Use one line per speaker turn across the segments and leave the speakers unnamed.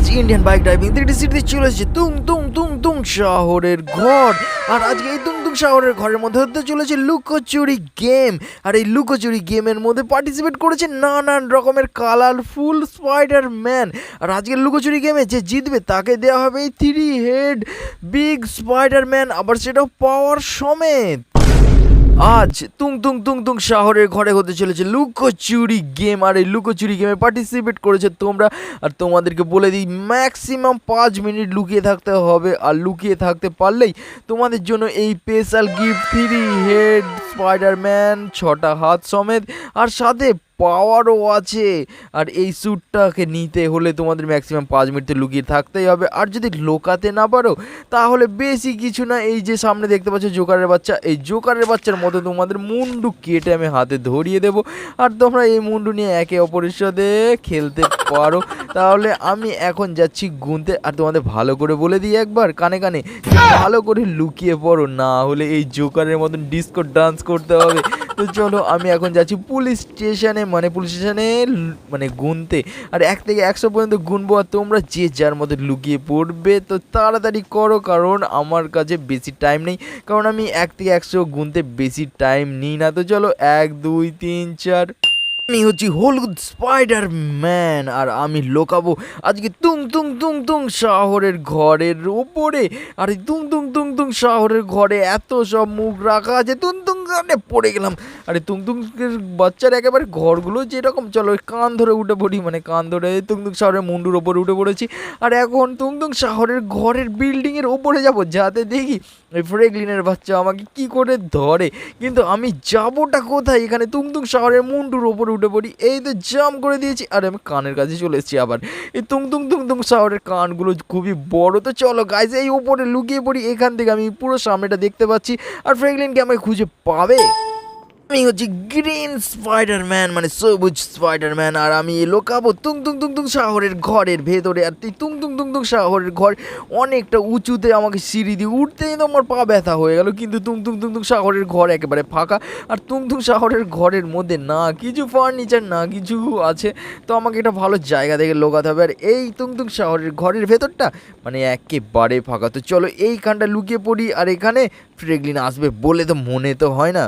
আজ Indian bike driving thirty সিটিতে চলে এসেছে তুং তুং তুং তুং শহরের ঘর। আর আজকে এই তুং তুং শহরের ঘরের মধ্যে হতে চলেছে লুকোচুরি গেম আর এই লুকোচুরি গেমের মধ্যে পার্টিসিপেট করেছে নানান রকমের কালারফুল স্পাইডার ম্যান আর আজকের লুকোচুরি গেমে যে জিতবে তাকে দেওয়া হবে এই three head big spider man আবার সেটাও পাওয়ার সমেত। আজ তুং তুং তুং তুং শহরের ঘরে হতে চলেছে লুকোচুরি গেম আর এই লুকোচুরি গেমে পার্টিসিপেট করেছে তোমরা। আর তোমাদেরকে বলে দিই ম্যাক্সিমাম পাঁচ মিনিট লুকিয়ে থাকতে হবে। আর লুকিয়ে থাকতে পারলেই তোমাদের জন্য এই special gift three head Spiderman ছটা হাত সমেত। আর সাথে পাওয়ারও আছে। আর এই স্যুটটাকে নিতে হলে তোমাদের ম্যাক্সিমাম পাঁচ মিনিট তো লুকিয়ে থাকতেই হবে। আর যদি লোকাতে না পারো, তাহলে বেশি কিছু না, এই যে সামনে দেখতে পাচ্ছ জোকারের বাচ্চা, এই জোকারের বাচ্চার মতো তোমাদের মুন্ডু কেটে আমি হাতে ধরিয়ে দেবো। আর তোমরা এই মুন্ডু নিয়ে একে অপরের সাথে খেলতে পারো। তাহলে আমি এখন যাচ্ছি গুনতে। আর তোমাদের ভালো করে বলে দিই একবার, কানে কানে, ভালো করে লুকিয়ে পড়ো। না হলে এই জোকারের মতন ডিস্কো ডান্স করতে হবে। তো চলো, আমি এখন যাচ্ছি পুলিশ স্টেশনে। মানে পুলিশ স্টেশনে মানে গুনতে। আর এক থেকে একশো পর্যন্ত গুনবো আর তোমরা যে যার মধ্যে লুকিয়ে পড়বে, তো তাড়াতাড়ি করো কারণ আমার কাছে বেশি টাইম নেই। কারণ আমি এক থেকে একশো গুনতে বেশি টাইম নিই না। তো চলো, এক, দুই, তিন, চার। আমি হচ্ছি হলুদ স্পাইডার ম্যান আর আমি লোকাবো আজকে তুং তুং তুং তুং শহরের ঘরের ওপরে আর তুং তুং তুং তুং শহরের ঘরে এত সব মুখ রাখা আছে। তুং কানে পড়ে গেলাম। আরে তুং তুং বাচ্চার একেবারে ঘরগুলো যেরকম, চলো কান ধরে উঠে পড়ি মানে কান ধরে তুং তুং শহরের মুন্ডুর ওপরে উঠে পড়েছি। আর এখন তুং তুং শহরের ঘরের বিল্ডিংয়ের ওপরে যাব, যাতে দেখি ওই ফ্রেগলিনের বাচ্চা আমাকে কি করে ধরে। কিন্তু আমি যাবোটা কোথায়? এখানে তুংতুং শহরের মুন্ডুর ওপরে উঠে পড়ি। এই তো জাম করে দিয়েছি। আর আমি কানের কাছে চলে এসেছি আবার। এই তুংতুং তুংতুং শহরের কানগুলো খুবই বড়। তো চলো গাইজ এই ওপরে লুকিয়ে পড়ি। এখান থেকে আমি পুরো সামনেটা দেখতে পাচ্ছি। আর ফ্রেগলিনকে আমাকে খুঁজে পাবে 背 আমি হচ্ছি গ্রিন স্পাইডারম্যান মানে সবুজ স্পাইডারম্যান আর আমি লোকাবো তুং তুং তুং তুং শহরের ঘরের ভেতরে আর তুই তুং তুং তুং তুং শহরের ঘর অনেকটা উঁচুতে আমাকে সিঁড়ি দিয়ে উঠতেই তো আমার পা ব্যথা হয়ে গেল কিন্তু তুং তুং তুং তুং শহরের ঘর একেবারে ফাঁকা আর তুং তুং শহরের ঘরের মধ্যে না কিছু ফার্নিচার না কিছু আছে তো আমাকে একটা ভালো জায়গা থেকে লোকাতে হবে আর এই তুং তুং শহরের ঘরের ভেতরটা মানে একেবারে ফাঁকা তো চলো এইখানটা লুকিয়ে পড়ি আর এখানে ফ্রেগলিন আসবে বলে তো মনে তো হয় না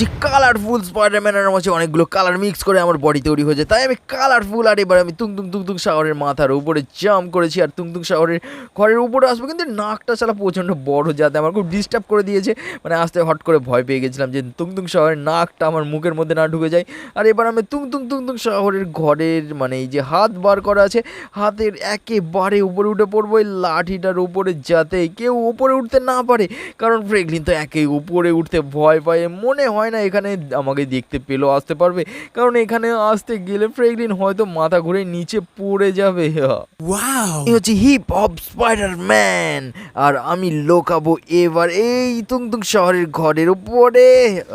যে কালারফুল স্পাইডারম্যানের মধ্যে অনেকগুলো কালার মিক্স করে আমার বডি তৈরি হয়েছে। তাই আমি কালারফুল আর এবার আমি তুং তুং তুং তুং শহরের মাথার উপরে জাম্প করেছি আর তুং তুং শহরের ঘরের উপরে আসব। কিন্তু নাকটা ছাড়া প্রচণ্ড বড় যাতে আমার খুব ডিস্টার্ব করে দিয়েছে। মানে আসতে হট করে ভয় পেয়ে গেছিলাম যে তুং তুং শহরের নাকটা আমার মুখের মধ্যে না ঢুকে যায়। আর এবার আমি তুং তুং তুং তুং শহরের ঘরের মানে এই যে হাত বার করা আছে, হাতের একেবারে উপরে উঠে পড়ব এই লাঠিটার উপরে যাতে কেউ উপরে উঠতে না পারে। কারণ ফ্রেগলিন তো একে উপরে উঠতে ভয় পায়। মনে হয় না এখানে আমাকে দেখতে পেলেও আসতে পারবে। কারণ এখানে আসতে গেলে ফ্রেগলিন হয়তো মাথা ঘুরে নিচে পড়ে যাবে। এই হচ্ছে হিপ স্পাইডার ম্যান আর আমি লোকাবো এবার এই তুং তুং শহরের ঘরের উপরে।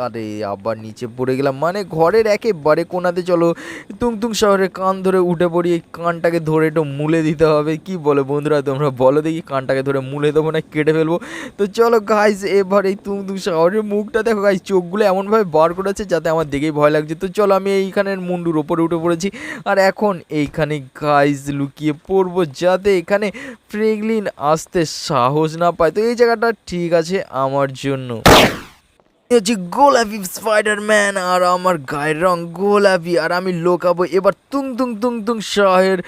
আরে আবার নিচে পড়ে গেলাম। মানে ঘরের একেবারে কোনাতে চলো। তুং তুং শহরের কান ধরে উঠে পড়ি এই কানটাকে ধরে একটু মুলে দিতে হবে। কি বলো বন্ধুরা তোমরা বলো দেখি কানটাকে ধরে মুলে দেবো না কেটে ফেলব? তো চলো গাইজ এবার এই তুং তুং শহরের মুখটা দেখো গাইজ চোখগুলো এমনভাবে বার করেছে যাতে আমার দেখেই ভয় লাগছে। তো চলো আমি এইখানের মুন্ডুর ওপরে উঠে পড়েছি। আর এখন এইখানে গাইজ লুকিয়ে পড়ব যাতে এখানে ফ্রেগলিন আসতে সাহস না পায়। তো এই জায়গাটা ঠিক আছে আমার জন্য। হচ্ছে গোলাপি স্পাইডারম্যান আর আমার গায়ের রং গোলাপি আর আমি লোকাবো এবার তুং তুং তুং তুং শহের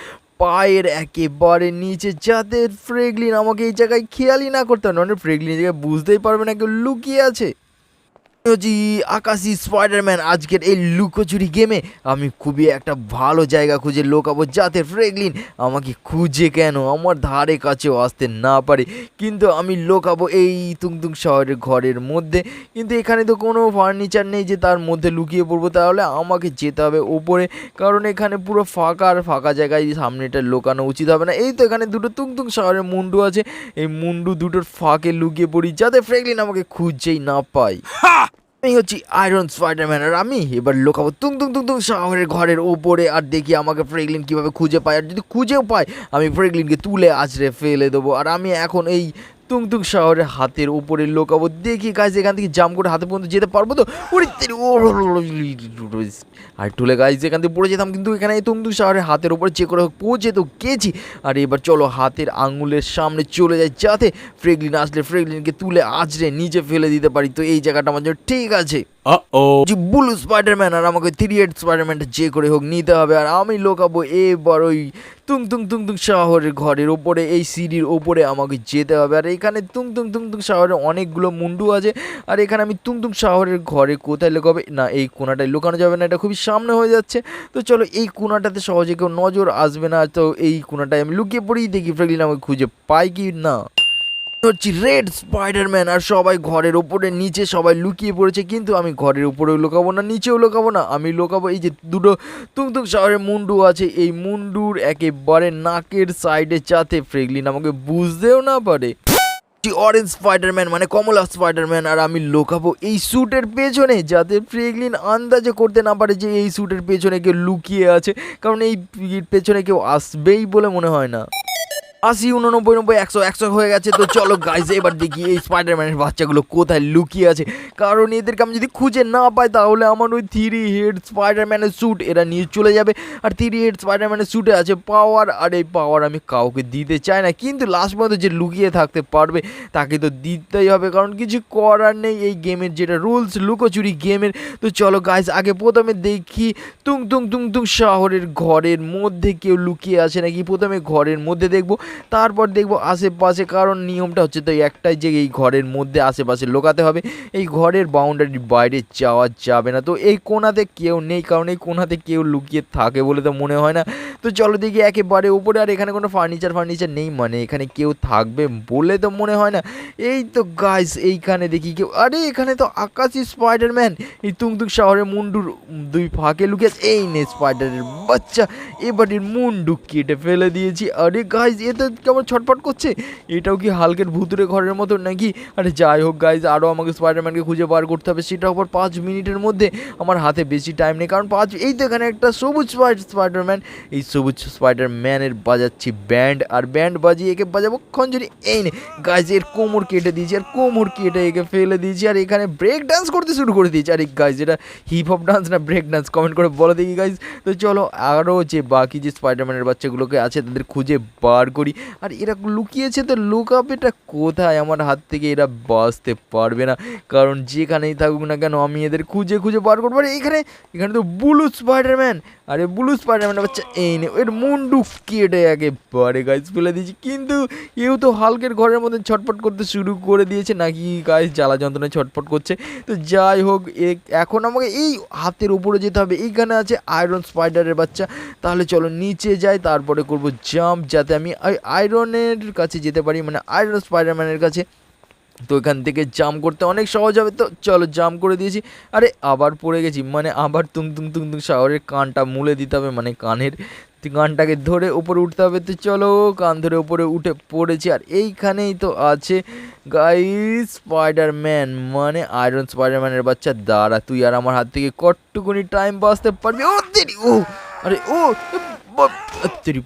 পায়ের একেবারে নিচে যাতে ফ্রেগলিন আমাকে এই জায়গায় খেয়ালই না করতে হবে মানে ফ্রেগলিন এই জায়গায় বুঝতেই পারবে না কেউ লুকিয়ে আছে। হচ্ছি আকাশি, স্পাইডারম্যান, আজকের এই লুকোচুরি গেমে আমি খুবই একটা ভালো জায়গা খুঁজে লোকাবো যাতে ফ্রেগলিন আমাকে খুঁজে কেন আমার ধারে কাছেও আসতে না পারে। কিন্তু আমি লোকাবো এই তুংতুং শহরের ঘরের মধ্যে। কিন্তু এখানে তো কোনো ফার্নিচার নেই যে তার মধ্যে লুকিয়ে পড়ব, তাহলে আমাকে যেতে হবে ওপরে কারণ এখানে পুরো ফাঁকা আর ফাঁকা জায়গায় সামনেটা লোকানো উচিত হবে না। এই তো এখানে দুটো তুংতুং শহরের মুন্ডু আছে। এই মুন্ডু দুটোর ফাঁকে লুকিয়ে পড়ি যাতে ফ্রেগলিন আমাকে খুঁজেই না পায়। আমি হচ্ছি আয়রন স্পাইডারম্যান আর আমি এবার লোকাবো তুং তুং তুং তুং শহরের ঘরের ওপরে আর দেখি আমাকে ফ্রেগলিন কীভাবে খুঁজে পায়। আর যদি খুঁজেও পায়, আমি ফ্রেগলিনকে তুলে আছড়ে ফেলে দেবো। আর আমি এখন এই তুং তুং শহরের হাতের উপরে লোকাবো দেখি গাছ এখান থেকে জাম করে হাতে পর্যন্ত যেতে পারব তো আর টুলে গাছ এখান থেকে পড়ে যেতাম কিন্তু এখানে এই তুং তুং শহরের হাতের উপরে যে করে পৌঁছে তো গেছি আর এবার চলো হাতের আঙুলের সামনে চলে যায় যাতে ফ্রেগলিন আসলে ফ্রেগলিনকে তুলে আজরে নিচে ফেলে দিতে পারি তো এই জায়গাটা আমার জন্য ঠিক আছে. যে ব্লু স্পাইডারম্যান আর আমাকে থ্রি এইট স্পাইডারম্যানটা যে করে হোক নিতে হবে আর আমি লোকাবো এবার ওই তুং তুং তুং তুং শহরের ঘরের ওপরে, এই সিঁড়ির ওপরে আমাকে যেতে হবে। আর এখানে তুং তুং তুং তুং শহরের অনেকগুলো মুন্ডু আছে। আর এখানে আমি তুং তুং শহরের ঘরে কোথায় লুকাবে? না, এই কোনাটায় লুকানো যাবে না, এটা খুবই সামনে হয়ে যাচ্ছে। তো চলো, এই কোনাটাতে সহজে কেউ নজর আসবে না। তো এই কোনাটায় আমি লুকিয়ে পড়েই দেখি ফ্রেগলিন আমাকে খুঁজে পাই কি না। হচ্ছে রেড স্পাইডারম্যান আর সবাই ঘরের ওপরে নিচে সবাই লুকিয়ে পড়েছে, কিন্তু আমি ঘরের উপরেও লুকাবো না, নিচেও লুকাবো না, আমি লুকাবো এই যে দুটো তুংতুং শহরের মুন্ডু আছে, এই মুন্ডুর একেবারে নাকের সাইডে চাতে ফ্রেগলিন, আমাকে বুঝতেও না পারে। অরেঞ্জ স্পাইডারম্যান মানে কমলা স্পাইডারম্যান আর আমি লোকাবো এই স্যুটের পেছনে, যাতে ফ্রেগলিন আন্দাজে করতে না পারে যে এই স্যুটের পেছনে কেউ লুকিয়ে আছে, কারণ এই পেছনে কেউ আসবেই বলে মনে হয় না। আশি, উননব্বই, নব্বই, একশো একশো হয়ে গেছে। তো চলো গাইজ এবার দেখি এই স্পাইডারম্যানের বাচ্চাগুলো কোথায় লুকিয়ে আছে। কারণ এদেরকে আমি যদি খুঁজে না পাই, তাহলে আমার ওই থ্রি হেড স্পাইডারম্যানের স্যুট এরা নিয়ে চলে যাবে। আর থ্রি হেড স্পাইডারম্যানের স্যুটে আছে পাওয়ার আর এই পাওয়ার আমি কাউকে দিতে চাই না। কিন্তু লাস্ট পর্যন্ত যে লুকিয়ে থাকতে পারবে, তাকে তো দিতেই হবে। কারণ কিছু করার নেই এই গেমের যেটা রুলস লুকোচুরি গেমের তো চলো গাইজ আগে প্রথমে দেখি তুং তুং তুং তুং শহরের ঘরের মধ্যে কেউ লুকিয়ে আছে নাকি? প্রথমে ঘরের মধ্যে দেখব। তারপর দেখব আশেপাশে, কারণ নিয়মটা হচ্ছে তো একটাই যে এই ঘরের মধ্যে আশেপাশে লোকাতে হবে। এই ঘরের বাউন্ডারির বাইরে যাওয়া যাবে না। তো এই কোনাতে কেউ নেই, কারণ এই কোনাতে কেউ লুকিয়ে থাকে বলে তো মনে হয় না। তো চলো দেখি একেবারে উপরে, আর এখানে কোনো ফার্নিচার ফার্নিচার নেই মানে এখানে কেউ থাকবে বলে তো মনে হয় না। এই তো গাইস এইখানে দেখি কেউ, আরে এখানে তো আকাশি স্পাইডারম্যান এই তুংতুং শহরের মুন্ডুর দুই ফাঁকে লুকিয়ে। এই নে স্পাইডারের বাচ্চা, এবারের মুন্ডু কেটে ফেলে দিয়েছি। আরে গাইস এ তো কেমন ছটফট করছে? এটাও কি হালকের ভুতুরে ঘরের মতো নাকি? আরে যাই হোক গাইজ আরও আমাকে স্পাইডারম্যানকে খুঁজে বার করতে হবে। সেটা আবার পাঁচ মিনিটের মধ্যে। আমার হাতে বেশি টাইম নেই। কারণ পাঁচ, এই তো এখানে একটা সবুজ স্পাইডারম্যান এই সবুজ স্পাইডারম্যানের বাজাচ্ছি ব্যান্ড আর ব্যান্ড বাজিয়ে একে বাজাবো খঞ্জরি এই নে গাইজ এর কোমর কেটে দিয়েছি, আর কোমর কেটে একে ফেলে দিয়েছি, আর এখানে ব্রেক ডান্স করতে শুরু করে দিয়েছি। আর এই গাইজ এটা হিপ হপ ডান্স না ব্রেক ডান্স কমেন্ট করে বলে দেখি গাইজ তো চলো আরও যে বাকি যে স্পাইডারম্যানের বাচ্চাগুলোকে আছে, তাদের খুঁজে বার করি। আর এরা লুকিয়েছে তো লুকাবেটা কোথায়? আমার হাত থেকে এরা বাঁচতে পারবে না। কারণ যেখানেই থাকুক না কেন আমি এদের খুঁজে খুঁজে বার করব। আর এখানে এখানে তো ব্লু স্পাইডারম্যান আরে ব্লু স্পাইডারম্যান বাচ্চা, এই নে, এর মুন্ডু কেটে একেবারে গাছ ফেলে দিয়েছি। কিন্তু এও তো হালকের ঘরের মধ্যে ছটফট করতে শুরু করে দিয়েছে। নাকি গাছ জ্বালা যন্ত্রণায় ছটফট করছে। তো যাই হোক এখন আমাকে এই হাতের উপরে যেতে হবে। এইখানে আছে আয়রন স্পাইডারের বাচ্চা। তাহলে চলো নিচে যাই, তারপরে করব জাম্প যাতে আমি আয়রনের কাছে যেতে পারি মানে আয়রন স্পাইডারম্যানের কাছে। তো এখান থেকে জাম্প করতে অনেক সহজ হবে। তো চলো জাম্প করে দিয়েছি। আরে, আবার পড়ে গেছি। মানে আবার তুং তুং তুং তুং শহরের কানটা মুলে দিতে হবে। মানে কানের কানটাকে ধরে উপরে উঠতে হবে। তো চলো কান ধরে উপরে উঠে পড়েছি। আর এইখানেই তো আছে গাই স্পাইডারম্যান মানে আয়রন স্পাইডারম্যানের বাচ্চা, দাঁড়া তুই আর আমার হাত থেকে কটটুকুনি টাইম বাঁচতে পারবি। ও, দেরি। ও, আরে, ও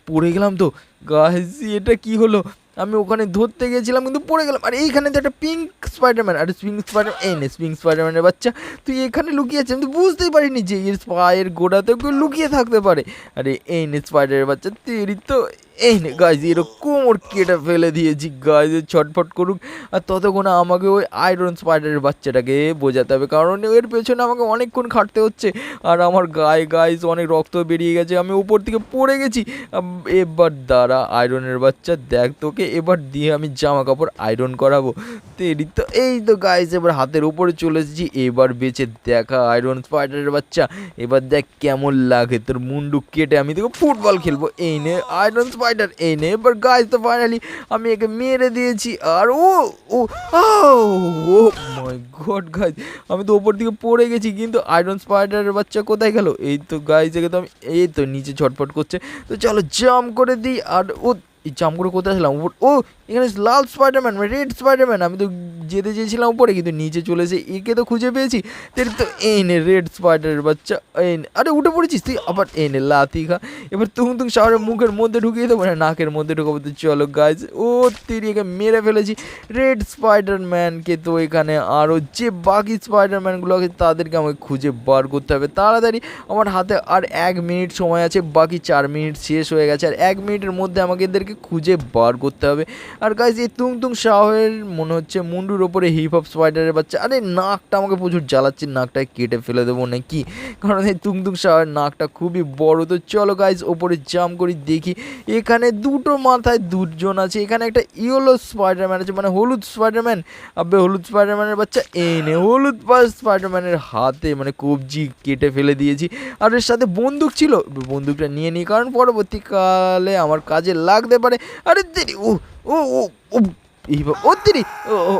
পড়ে গেলাম তো। গাছ এটা কি হলো? আমি ওখানে ধরতে গেছিলাম, কিন্তু পড়ে গেলাম। আর এইখানে তো একটা পিঙ্ক স্পাইডারম্যান আর পিঙ্ক স্পাইডার এই নে পিঙ্ক স্পাইডারম্যানের বাচ্চা। তুই এখানে লুকিয়ে আছিস, আমি তো বুঝতেই পারিনি যে এর পায়ের গোড়াতেও কেউ লুকিয়ে থাকতে পারে। আরে এই নে স্পাইডারের বাচ্চা, তেরি তো এই নে গাইজ এরকম ওর কেটে ফেলে দিয়েছি গাইজ ছটফট করুক। আর ততক্ষণে আমাকে ওই আয়রন স্পাইডারের বাচ্চাটাকে বোঝাতে হবে, কারণ এর পেছনে আমাকে অনেকক্ষণ খাটতে হচ্ছে। আর আমার গায়ে গাইজ অনেক রক্ত বেরিয়ে গেছে, আমি উপর থেকে পড়ে গেছি। এবার দাঁড়া আয়রনের বাচ্চা, দেখ তোকে, এবার দিয়ে আমি জামা কাপড় আয়রন করাবো। তেরি, তো এই তো গাইজ এবার হাতের উপরে চলে এসেছি, এবার বেঁচে দেখা আয়রন স্পাইডারের বাচ্চা। এবার দেখ কেমন লাগে, তোর মুন্ডু কেটে আমি তোকে ফুটবল খেলব। এই নে আয়রন স্পাইডার এই এনে এবার গাইজ তো ফাইনালি আমি একে মেরে দিয়েছি, আর ও ও ও মাই গড গাইজ আমি তো ওপর দিকে পড়ে গেছি, কিন্তু আয়রন স্পাইডারের বাচ্চা কোথায় গেল? এই তো গাইজ একে তো আমি, এই তো, নিচে ছটফট করছে, তো চলো জাম্প করে দিই, আর ও জাম্প করে কোথায় আসলাম উপর ও, এখানে লাল স্পাইডারম্যান রেড স্পাইডারম্যান আমি তো যেতে চেয়েছিলাম উপরে, কিন্তু নিচে চলে এসে একে তো খুঁজে পেয়েছি। তের তো এই নে রেড স্পাইডারের বাচ্চা, এই আরে, উঠে পড়েছিস তুই? আবার এই নে লাথি খা। এবার তুং তুং শাওয়ারের মুখের মধ্যে ঢুকিয়ে দেবো, না, নাকের মধ্যে ঢুকাবো তো চলো গাছ ও, তিরি একে মেরে ফেলেছি। রেড স্পাইডারম্যানকে তো এখানে আরও যে বাকি স্পাইডারম্যানগুলো আছে, তাদেরকে আমাকে খুঁজে বার করতে হবে। তাড়াতাড়ি, আমার হাতে আর এক মিনিট সময় আছে, বাকি চার মিনিট শেষ হয়ে গেছে। আর এক মিনিটের মধ্যে আমাকে এদেরকে খুঁজে বার করতে হবে। আর গাইজ এই তুং তুং শাহের মনে হচ্ছে মুন্ডুর ওপরে হিপ হপ স্পাইডারের বাচ্চা। আরে নাকটা আমাকে প্রচুর জ্বালাচ্ছে নাকটা কেটে ফেলে দেবো নাকি? কারণ এই তুং তুং শাহের নাকটা খুবই বড়। তো চলো গাইজ ওপরে জাম করি, দেখি। এখানে দুটো মাথায় দুজন আছে। এখানে একটা ইয়েলো স্পাইডারম্যান আছে মানে হলুদ স্পাইডারম্যান আবে, হলুদ স্পাইডারম্যানের বাচ্চা এনে হলুদ স্পাইডারম্যানের হাতে মানে কবজি কেটে ফেলে দিয়েছি। আর এর সাথে বন্দুক ছিল, বন্দুকটা নিয়ে নিই, কারণ পরবর্তীকালে আমার কাজে লাগতে পারে। আরে দেরি, ও ও ও এইবার, ও দেরি। ও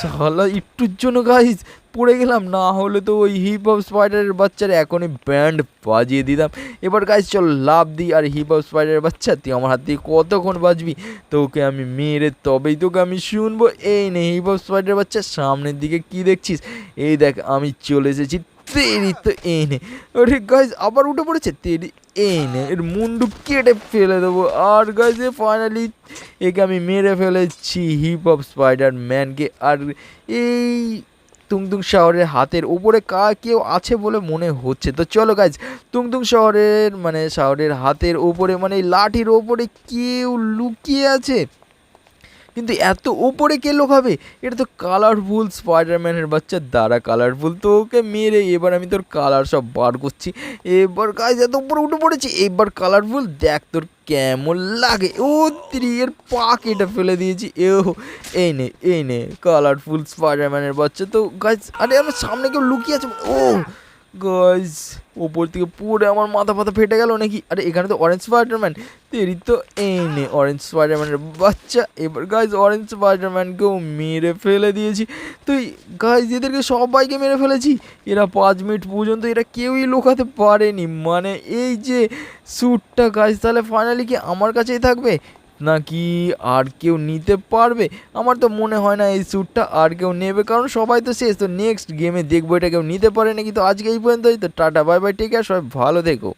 সালা একটুর জন্য গাইজ পড়ে গেলাম, না হলে তো ওই হিপ হপ স্পাইডারের বাচ্চার এখনই ব্যান্ড বাজিয়ে দিতাম। এবার গাইজ চল, লাভ দিই, আর হিপ হপ স্পাইডারের বাচ্চা, তুই আমার হাত দিয়ে কতক্ষণ বাজবি? তোকে আমি মেরে তবেই তোকে আমি শুনব। এই নে হিপ হপ স্পাইডারের বাচ্চা, সামনের দিকে কি দেখছিস? এই দেখ, আমি চলে এসেছি, তেরি, তো এনে ওরে গাইজ আবার উঠে পড়েছে, তেরি। এনে এর মুন্ডু কেটে ফেলে দেবো। আর গাছে ফাইনালি একে আমি মেরে ফেলেছি হিপ হপ স্পাইডার ম্যানকে আর এই তুংতুং শহরের হাতের উপরে কা কেউ আছে বলে মনে হচ্ছে। তো চলো গাইজ তুংতুং শহরের মানে শহরের হাতের উপরে মানে লাঠির ওপরে কেউ লুকিয়ে আছে? কিন্তু এত উপরে কে লোক হবে? এটা তো কালারফুল স্পাইডারম্যানের বাচ্চা। দ্বারা কালারফুল তো ওকে মেরে এবার আমি তোর কালার সব বার করছি। এবার গাছ এত উপরে উঠে পড়েছি। এবার কালারফুল দেখ তোর কেমন লাগে। ও, ত্রি, এর পা কেটে ফেলে দিয়েছি। এ এই নে এই নে কালারফুল স্পাইডারম্যানের বাচ্চা। তো গাছ আরে আমার সামনে কেউ লুকিয়ে আছে। ও গাইজ ওপর থেকে পড়ে আমার মাথা ফাথা ফেটে গেল নাকি? আরে, এখানে তো অরেঞ্জ স্পাইডারম্যান তেরি তো এই নে অরেঞ্জ স্পাইডারম্যানের বাচ্চা। এবার গাইজ অরেঞ্জ স্পাইডারম্যানকেও মেরে ফেলে দিয়েছি। তো গাইজ এদেরকে সবাইকে মেরে ফেলেছি। এরা পাঁচ মিনিট পর্যন্ত এরা কেউই লোকাতে পারেনি। মানে এই যে স্যুটটা গাইজ তাহলে ফাইনালি কি আমার কাছেই থাকবে? নাকি আর কেউ নিতে পারবে? আমার তো মনে হয় না এই স্যুটটা আর কেউ নেবে, কারণ সবাই তো শেষ। তো নেক্সট গেমে দেখব এটা কেউ নিতে পারে নাকি? তো আজকে এই পর্যন্তই। তো টাটা বাই বাই টেক আর সবাই ভালো থেকো।